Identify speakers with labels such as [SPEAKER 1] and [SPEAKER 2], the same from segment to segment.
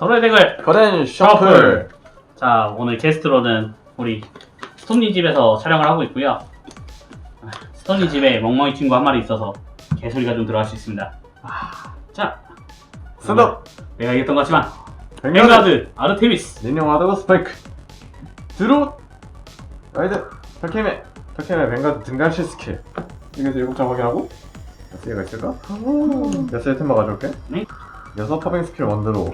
[SPEAKER 1] 서로의 덱을
[SPEAKER 2] 거된
[SPEAKER 1] 셔플. 자 오늘 게스트로는 우리 스톤리 집에서 촬영을 하고 있고요. 아, 스톤리 집에 멍멍이 친구 한 마리 있어서 개소리가 좀 들어갈 수 있습니다. 아, 자
[SPEAKER 2] 스톱.
[SPEAKER 1] 내가 이겼던 것 같지만
[SPEAKER 2] 뱅가드
[SPEAKER 1] 아르테미스.
[SPEAKER 2] 니뇽 하드고 스파이크. 드로 라이드. 털케메 털케메 뱅가드 등단시 스킬. 여기서 일곱 장 확인하고. 여스가 있을까? 여스의 템마 가져올게?
[SPEAKER 1] 네.
[SPEAKER 2] 여섯 파뱅 스킬 원드로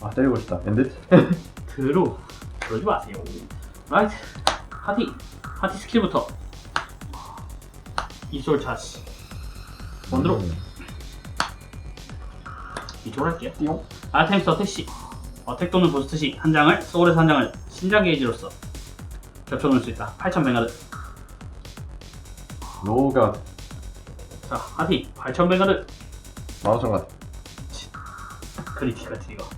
[SPEAKER 2] 아 때리고 싶다. 엔드?
[SPEAKER 1] 드루. 그러지 마세요. 라이트 파티 파티 스킬부터. 이솔 차시 원드로.
[SPEAKER 2] 음.
[SPEAKER 1] 이쪽으로 할게요.
[SPEAKER 2] 띠용?
[SPEAKER 1] 아템스 어택 시. 어택 또는 부스트 시. 한 장을 소울에서 한 장을 신장 게이지로서 겹쳐놓을 수 있다. 8000 뱅가드.
[SPEAKER 2] 노가드
[SPEAKER 1] 자 하티 8000 뱅가드.
[SPEAKER 2] 마우천 가드
[SPEAKER 1] 크리티컬 트리거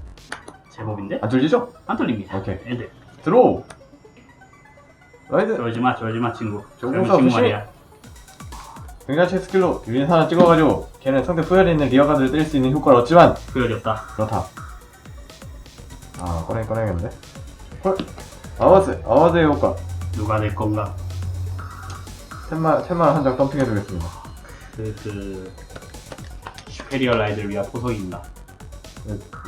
[SPEAKER 1] 제법인데?
[SPEAKER 2] 안 뚫리죠?
[SPEAKER 1] 안 뚫립니다
[SPEAKER 2] 오케이.
[SPEAKER 1] 엔드
[SPEAKER 2] 드로우 라이드
[SPEAKER 1] 저러지 마 저러지 마 친구
[SPEAKER 2] 조금
[SPEAKER 1] 젊은
[SPEAKER 2] 더
[SPEAKER 1] 친구. 말이야
[SPEAKER 2] 등단시 스킬로 유닛 하나 찍어가지고 걔는 상대 후열에 있는 리어가드를 때릴 수 있는 효과를 얻지만
[SPEAKER 1] 구역이 없다
[SPEAKER 2] 그렇다. 아, 꺼내, 꺼내야겠는데? 헐! 아와즈! 아와즈의 효과.
[SPEAKER 1] 누가 될 건가
[SPEAKER 2] 템만, 템만 한 장 덤핑해두겠습니다.
[SPEAKER 1] 그, 그 슈페리어 라이드를 위한 보석입니다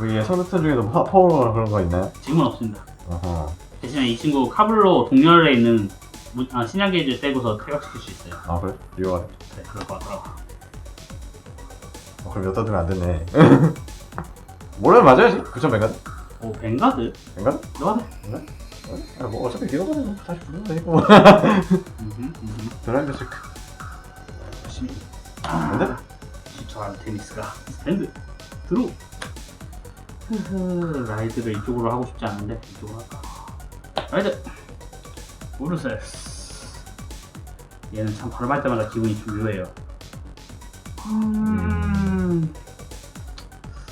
[SPEAKER 2] 위에 선수턴 중에도 파, 파워가 그런 거 있나요?
[SPEAKER 1] 지금은 없습니다
[SPEAKER 2] 어허.
[SPEAKER 1] 대신에 이 친구 카블로 동렬에 있는 무- 아, 신장 게이지를 떼고서 퇴각시킬 수 있어요
[SPEAKER 2] 아, 그래? 리어가드.
[SPEAKER 1] 네 그럴 것 같더라고
[SPEAKER 2] 어, 그럼 여기다 두면 안 되네. 뭐라면 맞아야지. 9천 뱅가드?
[SPEAKER 1] 오 뱅가드?
[SPEAKER 2] 뱅가드?
[SPEAKER 1] 너가 돼?
[SPEAKER 2] 아, 뭐, 어차피 리어가드는 다시 부르면 되니까.
[SPEAKER 1] 음흠.
[SPEAKER 2] 드라이브 체크.
[SPEAKER 1] 열심히
[SPEAKER 2] 근데?
[SPEAKER 1] 시초한 테니스가 스탠드 드루 흐흐 라이드를 이쪽으로 하고 싶지 않은데 이쪽으로 할까 라이드 우르세스 얘는 참 발음할 때마다 기분이 좀 묘해요 음...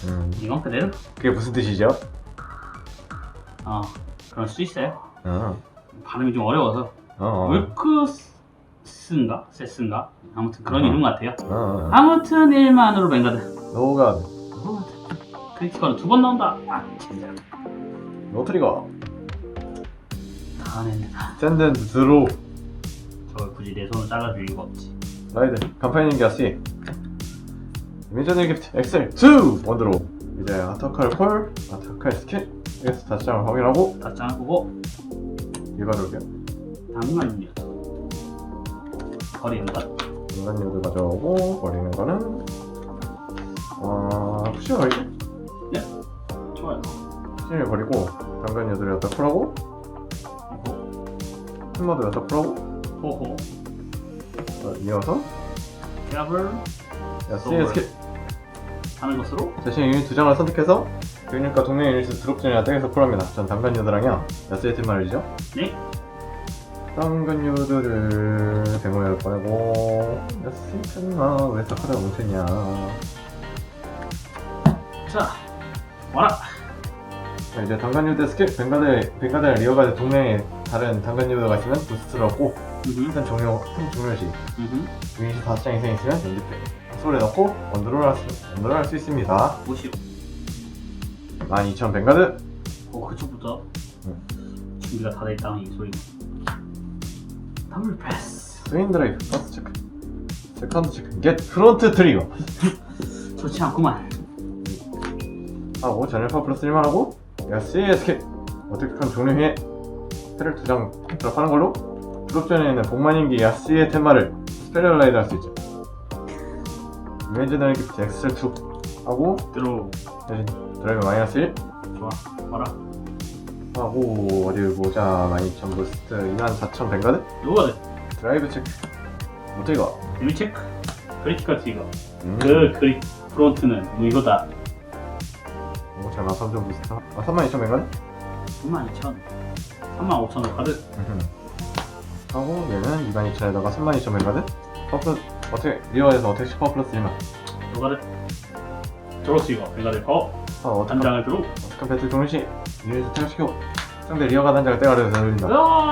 [SPEAKER 2] 음,
[SPEAKER 1] 이건 그대로?
[SPEAKER 2] 그게 무슨 뜻이죠?
[SPEAKER 1] 어 그럴 수 있어요
[SPEAKER 2] 어,
[SPEAKER 1] 발음이 좀 어려워서
[SPEAKER 2] 어, 어.
[SPEAKER 1] 울크스인가? 세스인가? 아무튼 그런
[SPEAKER 2] 어.
[SPEAKER 1] 이름 같아요
[SPEAKER 2] 어, 어.
[SPEAKER 1] 아무튼 1만으로 뱅가드
[SPEAKER 2] 노가드.
[SPEAKER 1] 크리티컬은 두 번 나온다. 아 진짜.
[SPEAKER 2] 노트리거.
[SPEAKER 1] 다 냈네.
[SPEAKER 2] 샌드 드로우.
[SPEAKER 1] 저걸 굳이 내 손으로 잘라줄 이유가 없지.
[SPEAKER 2] 라이드 간판인 게아시 이미저널 기프트 엑셀 2 원드로. 이제 아타칼 콜 아타칼 스킬. 여기서 다시 장을 확인하고.
[SPEAKER 1] 하나 보고.
[SPEAKER 2] 이거 가져올게요.
[SPEAKER 1] 당근이요 버리는 것.
[SPEAKER 2] 인간 요드 가져오고 버리는 거는. 어... 푸시가 버리죠?
[SPEAKER 1] 좋아요.
[SPEAKER 2] 푸시를 버리고 당근 요드를 여기다 콜하고 템머도 여기다 콜하고
[SPEAKER 1] 호호.
[SPEAKER 2] 어, 이어서
[SPEAKER 1] 캡을
[SPEAKER 2] 야스의 스킬
[SPEAKER 1] 하는 것으로?
[SPEAKER 2] 자신의 유닛 두 장을 선택해서 그 유닛과 동맹 유닛을 드롭 전이나 땡에서 콜합니다. 전 당근 요드랑요. 야스의 템 말이죠.
[SPEAKER 1] 네.
[SPEAKER 2] 당근 요드를 대모에 꺼내고 야스 템마 왜 사카가 뭉쳤냐.
[SPEAKER 1] 자, 와라
[SPEAKER 2] 자, 이제 요드 스킬 뱅가드 뱅가드 리어가드 동맹에 다른 요드가 있으면 부스트를 얻고
[SPEAKER 1] 음흠,
[SPEAKER 2] 템 종료 템 종료 시
[SPEAKER 1] 음흠.
[SPEAKER 2] 유닛이 5장 이상 있으면 엔드페 소에 넣고 원드로를 할 수, 원드로를 할 수 있습니다.
[SPEAKER 1] 보시오
[SPEAKER 2] 12,000 뱅가드
[SPEAKER 1] 오 그쪽부터?
[SPEAKER 2] 응.
[SPEAKER 1] 준비가 다 돼있다는 이 소리가 더블 패스.
[SPEAKER 2] 스윈 드라이브. 퍼스트 체크. 세컨드 체크 겟 프론트 트리거
[SPEAKER 1] 좋지 않구만.
[SPEAKER 2] 하고 전열파 플러스 1만 하고 야스의 스킬 어떻게 하면 종료 후에 스펠을 두장 드랍하는 걸로. 드롭 전에 있는 복만인기 야스의 템마를 스펠러라이드 할 수 있죠. 이미지널 기프트 엑셀 2 하고
[SPEAKER 1] 들어.
[SPEAKER 2] 대신 드라이브 마이너스 1
[SPEAKER 1] 좋아. 와라.
[SPEAKER 2] 하고 어디 보자 12,000 부스트 24,000 뱅가드?
[SPEAKER 1] 돼?
[SPEAKER 2] 드라이브 체크. 어떻게 가?
[SPEAKER 1] 유미 체크. 크리티컬 트리거.
[SPEAKER 2] 음.
[SPEAKER 1] 그 크리 프론트는 무효다.
[SPEAKER 2] 오, 잘13,000 부스트 아32,000 뱅가드?
[SPEAKER 1] 32,000 35,000원 카드
[SPEAKER 2] 하고 얘는 22,000에다가 32,000 뱅가드 퍼플 어떻게 리어에서 어택 10% 플러스 1만
[SPEAKER 1] 누가 돼? 저로스 이거 내가 될 거. 아한
[SPEAKER 2] 어택한
[SPEAKER 1] 장을 들어
[SPEAKER 2] 어택한 배틀 동시 유닛을 퇴각시키고 상대 리어가 단장을 떼가려서 돌린다
[SPEAKER 1] 으아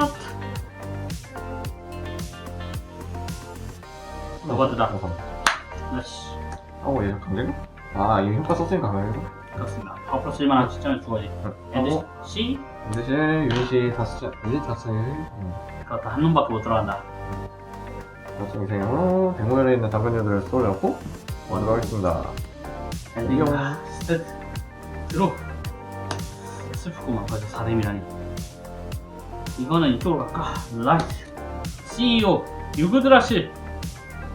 [SPEAKER 1] 노가드다.
[SPEAKER 2] 어,
[SPEAKER 1] 나씨
[SPEAKER 2] 하고 얘 강제로? 아 이거 효과 썼으니까 강제로?
[SPEAKER 1] 그렇습니다. 파워 플러스 1만 한 시점에 두 가지. 엔드
[SPEAKER 2] 하고
[SPEAKER 1] C
[SPEAKER 2] 대신 유닛이 다섯 장 유닛 다섯 음,
[SPEAKER 1] 그렇다 한 놈밖에 못 들어간다.
[SPEAKER 2] 다섯 장 이상으로 백모열에 있는 당근류들을 쏘려고 원으로 하겠습니다
[SPEAKER 1] 엔딩
[SPEAKER 2] 이거.
[SPEAKER 1] 아, 스탯 들어. 슬프구만 벌써 4뎀이라니. 이거는 이쪽으로 갈까? 라이트 CEO 유그드라시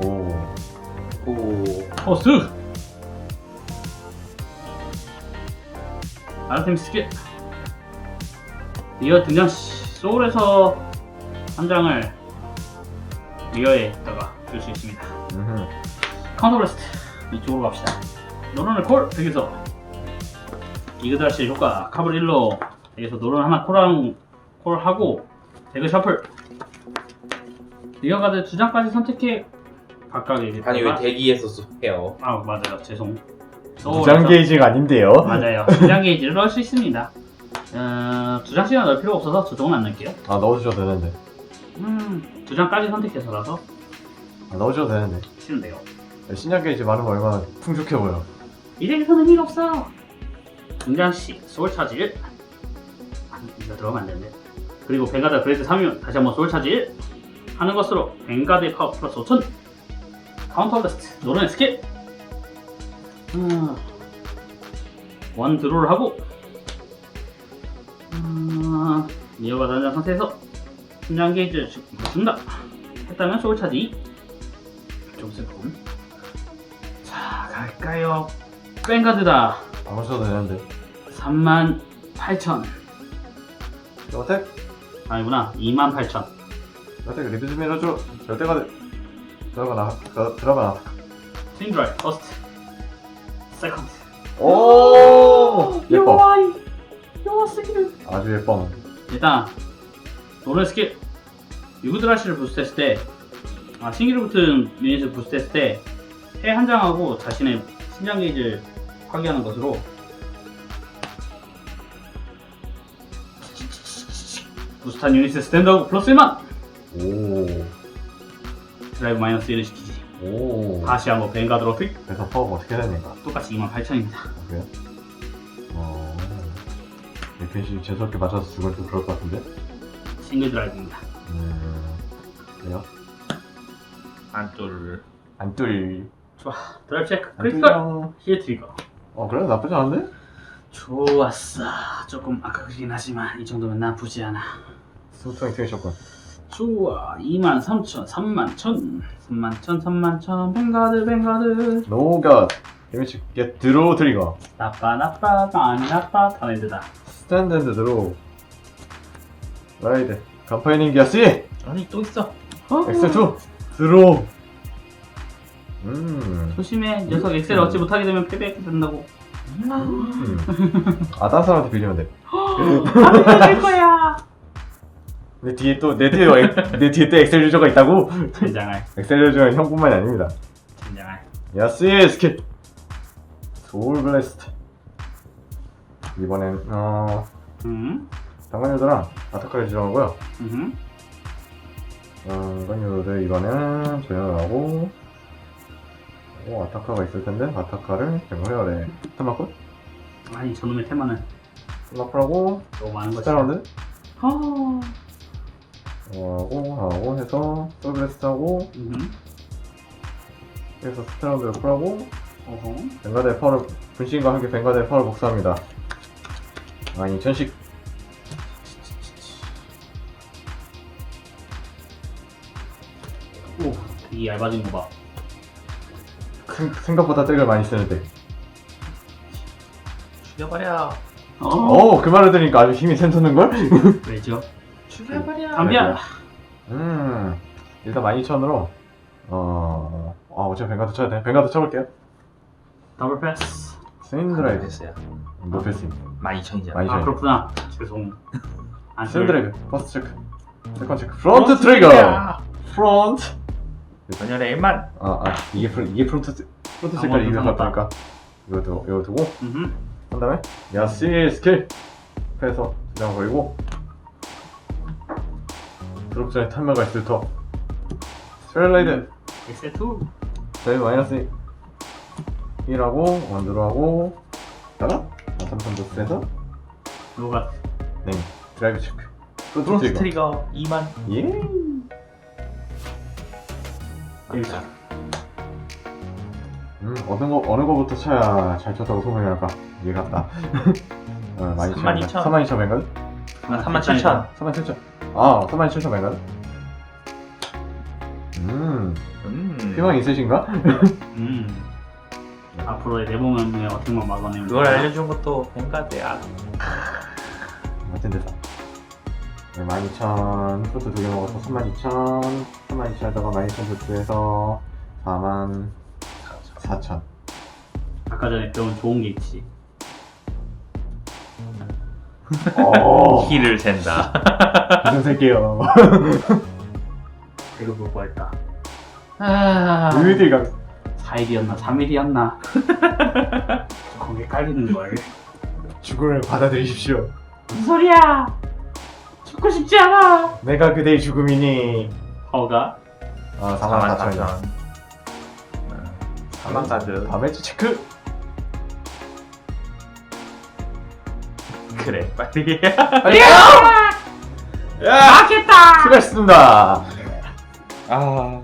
[SPEAKER 2] 오
[SPEAKER 3] 오.
[SPEAKER 1] 포스 아르테미 스킬 리어 등장 시 소울에서 한 장을 리어에다가 줄 수 있습니다.
[SPEAKER 2] 음흠.
[SPEAKER 1] 카운터 브레스트. 이쪽으로 갑시다. 노런을 콜! 여기서 이그드라시 효과. 카블 1로 여기서 노런 하나 콜랑 콜하고 배그 셔플. 리어 가드 두 장까지 선택해. 각각 여기
[SPEAKER 3] 아니 왜 대기에서 해요?
[SPEAKER 1] 아 맞아요. 죄송
[SPEAKER 2] 무장 게이지가 아닌데요.
[SPEAKER 1] 맞아요. 두장 게이지를 넣을 수 있습니다. 어, 두 장씩은 넣을 필요가 없어서 두 장은 안 넣을게요.
[SPEAKER 2] 아 넣어주셔도 되는데.
[SPEAKER 1] 음 두 장까지 선택해서라서.
[SPEAKER 2] 아, 넣어주셔도 되는데.
[SPEAKER 1] 싫은데요.
[SPEAKER 2] 신장 게이지 많으면 얼마나 풍족해 보여.
[SPEAKER 1] 이 덱에서는 의미가 없어. 등장시 소울 차지 1 아, 이거 들어가면 안 되는데. 그리고 뱅가드 그레이드 3이면 다시 한번 소울 차지 1 하는 것으로 뱅가드의 파워 플러스 5000 카운터 블래스트. 노른의 스킬 음, 원 드로우를 하고 음, 리어가 단장 상태에서 심장 게이지를 준다. 했다면 소울 차지. 2좀 슬픔 자 갈까요? 뱅가드다.
[SPEAKER 2] 안 하셔도 되는데.
[SPEAKER 1] 3만 8천.
[SPEAKER 2] 어택
[SPEAKER 1] 아니구나. 2만 8천.
[SPEAKER 2] 어택 리드 좀 해줘. 절대가 돼 들어가 나 그, 들어가 나.
[SPEAKER 1] 스윙드라이브 퍼스트 세컨드
[SPEAKER 2] 오! 예뻐.
[SPEAKER 1] 여와이 여와 스킬
[SPEAKER 2] 아주 예뻐.
[SPEAKER 1] 일단 노래 스킬 유그드라시를 부스트했을 때 아, 신기루 붙은 유닛을 부스트했을 때 해 한 장하고 자신의 신장 게이지를 파괴하는 것으로. 부스트한 유닛의 스탠드하고 플러스 1만.
[SPEAKER 2] 오오
[SPEAKER 1] 드라이브 마이너스 1을 시키 지 다시 한번 뱅가드로 픽
[SPEAKER 2] 그래서 파워가 어떻게 됩니까?
[SPEAKER 1] 똑같이 28,000입니다.
[SPEAKER 2] 아, 그래요? 어 괜시 재수없게 맞아서 죽을 좀 그럴 것 같은데
[SPEAKER 1] 싱글 드라이브입니다.
[SPEAKER 2] 음 그래요?
[SPEAKER 3] 안돌.
[SPEAKER 2] 안 뚫
[SPEAKER 1] 좋아. 드라이브 체크.
[SPEAKER 2] 안
[SPEAKER 1] 크리티컬.
[SPEAKER 2] 뚫려
[SPEAKER 1] 힐 트리거.
[SPEAKER 2] 어 그래 나쁘지 않은데?
[SPEAKER 1] 좋았어. 조금 아까긴 하지만 이 정도면 나쁘지 않아.
[SPEAKER 2] 스무트하게 튀기셨군
[SPEAKER 1] 좋아. 23,000, 31,000, 31,000, 31,000, 뱅가드, 뱅가드.
[SPEAKER 2] 노가 데미지 겟 드로우 트리거
[SPEAKER 1] 나빠, 나빠, 많이 나빠, 타네드다.
[SPEAKER 2] 스탠드 드로우 라이드 간파이닝 기아 C
[SPEAKER 3] 아니 또 있어.
[SPEAKER 2] 엑셀2 드로우 음,
[SPEAKER 1] 조심해. 녀석 엑셀 얻지 못하게 되면 패배하게 된다고.
[SPEAKER 2] 음. 아 다른 사람한테 빌리면 돼
[SPEAKER 1] 안될 거야.
[SPEAKER 2] 내 뒤에 또 내 뒤에 엑- 내 뒤에 또 엑셀 유저가 있다고?
[SPEAKER 1] 젠장할,
[SPEAKER 2] 엑셀 유저는 형뿐만이 아닙니다.
[SPEAKER 1] 젠장할.
[SPEAKER 2] 야스의 스킬! 소울 블래스트. 이번엔 어
[SPEAKER 1] 음,
[SPEAKER 2] 당근유도랑 아타카를 지정하고요
[SPEAKER 1] 음,
[SPEAKER 2] 당근유도를 이번엔 조연을 하고 오 아타카가 있을 텐데 아타카를 제거해야래 스마크?
[SPEAKER 1] 아니 저놈의 테마는
[SPEAKER 2] 스마크하고
[SPEAKER 1] 너무 많은 거지.
[SPEAKER 2] 스타라운드?
[SPEAKER 1] 아,
[SPEAKER 2] 어, 하고 하고 해서 블래스트 하고
[SPEAKER 1] 음,
[SPEAKER 2] 그래서 스타라운드를 쿨하고
[SPEAKER 1] 어허.
[SPEAKER 2] 벵가드의 파워를 분신과 함께 벵가드의 파워를 복사합니다 아 2000씩
[SPEAKER 1] 오, 이 얇아진 거 봐.
[SPEAKER 2] 생- 생각보다 잭을 많이 쓰는데
[SPEAKER 3] 죽여버려.
[SPEAKER 1] 어,
[SPEAKER 2] 어, 그 말을 들으니까 아주 힘이 샘솟는걸?
[SPEAKER 1] 왜죠?
[SPEAKER 3] 죽여버려.
[SPEAKER 1] 담비야.
[SPEAKER 2] 음, 일단 12,000으로, 어, 아, 어차피 뱅가드 쳐야 돼. 뱅가드 쳐볼게요.
[SPEAKER 1] 더블 패스.
[SPEAKER 2] 스윈드라이브.
[SPEAKER 3] 됐어요.
[SPEAKER 2] 못했습니다.
[SPEAKER 3] 12,000이잖아.
[SPEAKER 2] 많이
[SPEAKER 1] 아
[SPEAKER 2] 쳐야 돼.
[SPEAKER 1] 그렇구나. 죄송. 안
[SPEAKER 2] 스윈드라이브. 퍼스트 체크. 세컨드 체크. 프론트 트리거! 프론트!
[SPEAKER 3] 전열의 1만.
[SPEAKER 2] 아, 아, 이게, 프로, 이게 프론트, 세- 프론트
[SPEAKER 1] 아,
[SPEAKER 2] 색깔이
[SPEAKER 1] 뭐,
[SPEAKER 2] 이거
[SPEAKER 1] 상관없다.
[SPEAKER 2] 같다니까. 이거 두고, 이거 두고,
[SPEAKER 1] 음,
[SPEAKER 2] 한 다음에, 야시 스킬! 패서 두장 걸고, 드롭 전에 탄마가 있을 터. 스펠라이드!
[SPEAKER 1] 엑셀 2.
[SPEAKER 2] 저희 마이너스 1하고 원드로 하고 다가 삼성 도스에서
[SPEAKER 1] 누가
[SPEAKER 2] 네 드라이브 체크 프론트
[SPEAKER 3] 브론스
[SPEAKER 2] 트리거
[SPEAKER 3] 트리거 2만.
[SPEAKER 2] 예
[SPEAKER 1] 일자
[SPEAKER 2] 음 어느 거 어느 거부터 쳐야 잘 쳤다고 소문이 날까 이해 갔다 어, 많이
[SPEAKER 3] 32,000.
[SPEAKER 2] 32,000 뱅가드?
[SPEAKER 3] 아, 37,000.
[SPEAKER 2] 37,000 아37,000 뱅가드? 음
[SPEAKER 3] 음.
[SPEAKER 2] 희망 있으신가?
[SPEAKER 1] 음 앞으로의 내 몸의 어떤 걸 막아내면
[SPEAKER 3] 그걸
[SPEAKER 1] 되나?
[SPEAKER 3] 알려준 것도 뱅가드야.
[SPEAKER 2] 멋진 대사 네, 12,000 프로트 두개 먹어서 32,000 32,000 에다가 12,000 조트해서 4만 4천
[SPEAKER 1] 아까 전에 배운 좋은 게 있지
[SPEAKER 2] 어.
[SPEAKER 3] 힐을 잰다.
[SPEAKER 2] 무슨 새끼요?
[SPEAKER 1] 이거 보고 했다.
[SPEAKER 3] 아.
[SPEAKER 2] 의미들가
[SPEAKER 1] 4일이었나 3일이었나? 거기에 깔리는 걸.
[SPEAKER 2] 죽음을 받아들이십시오.
[SPEAKER 1] 무슨 소리야? 죽고 싶지 않아.
[SPEAKER 2] 내가 그대의 죽음이니.
[SPEAKER 1] 허가?
[SPEAKER 2] 아 4만 4천이다.
[SPEAKER 3] 4만 가드.
[SPEAKER 2] 다음 주 체크
[SPEAKER 3] 그래, 빨리 해.
[SPEAKER 2] 야!
[SPEAKER 1] 막겠다
[SPEAKER 2] 수고하셨습니다
[SPEAKER 3] 아.